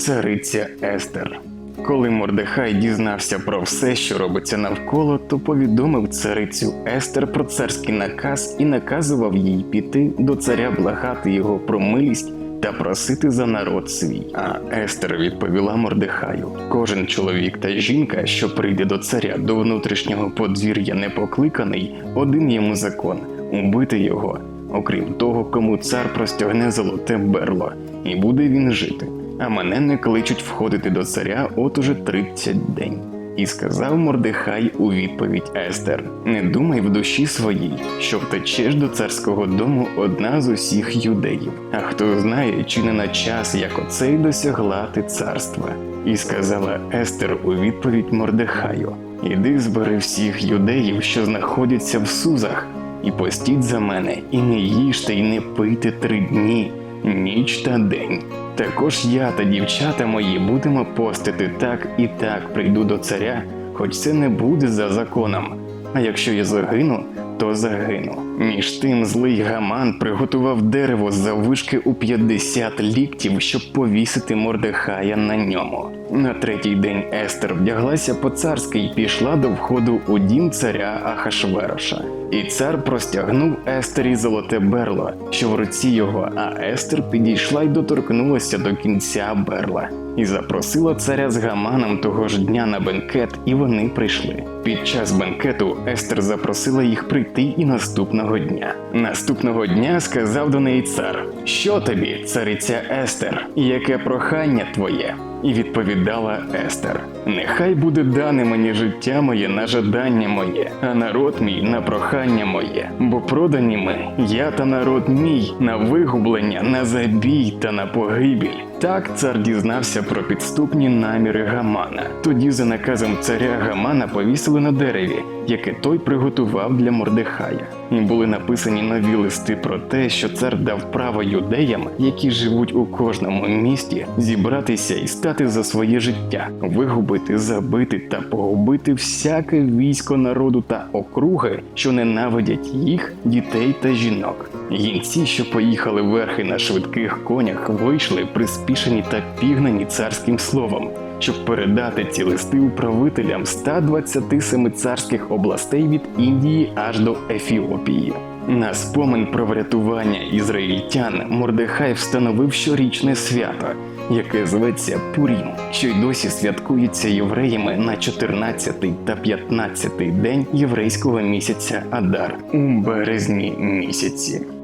цариця Естер. Коли Мордехай дізнався про все, що робиться навколо, то повідомив царицю Естер про царський наказ і наказував їй піти до царя благати його про милість та просити за народ свій. А Естер відповіла Мордехаю: кожен чоловік та жінка, що прийде до царя до внутрішнього подвір'я непокликаний, один йому закон убити його, окрім того, кому цар простягне золоте берло, і буде він жити. А мене не кличуть входити до царя от уже 30 день. І сказав Мордехай у відповідь Естер: Не думай в душі своїй, що втечеш до царського дому одна з усіх юдеїв. А хто знає, чи не на час, як оцей досягла ти царства. І сказала Естер у відповідь Мордехаю: Іди збери всіх юдеїв, що знаходяться в сузах, і постіть за мене, і не їжте, і не пийте три дні, ніч та день. Також я та дівчата мої будемо постити так і так прийду до царя, хоч це не буде за законом. А якщо я загину, то загину. Між тим злий гаман приготував дерево заввишки у 50 ліктів, щоб повісити Мордехая на ньому. На третій день Естер вдяглася по царськи й пішла до входу у дім царя Ахашвероша. І цар простягнув Естері золоте берло, що в руці його, а Естер підійшла й доторкнулася до кінця берла. І запросила царя з гаманом того ж дня на бенкет, і вони прийшли. Під час бенкету Естер запросила їх прийти і наступного дня. Наступного дня сказав до неї цар: Що тобі, цариця Естер, яке прохання твоє? І відповідала Естер: Нехай буде дане мені життя моє на жадання моє, а народ мій на прохання моє, бо продані ми, я та народ мій, на вигублення, на забій та на погибіль. Так цар дізнався про підступні наміри Гамана. Тоді, за наказом царя Гамана, повісили на дереві, яке той приготував для Мордехая. Були написані нові листи про те, що цар дав право юдеям, які живуть у кожному місті, зібратися і стати за своє життя, вигубити, забити та погубити всяке військо народу та округи, що ненавидять їх, дітей та жінок. Гінці, що поїхали верхи на швидких конях, вийшли приспішені та пігнані царським словом, щоб передати ці листи управителям 127 царських областей від Індії аж до Ефіопії. На спомин про врятування ізраїльтян Мордехай встановив щорічне свято, яке зветься Пурім, що й досі святкується євреями на 14 та 15 день єврейського місяця Адар у березні місяці.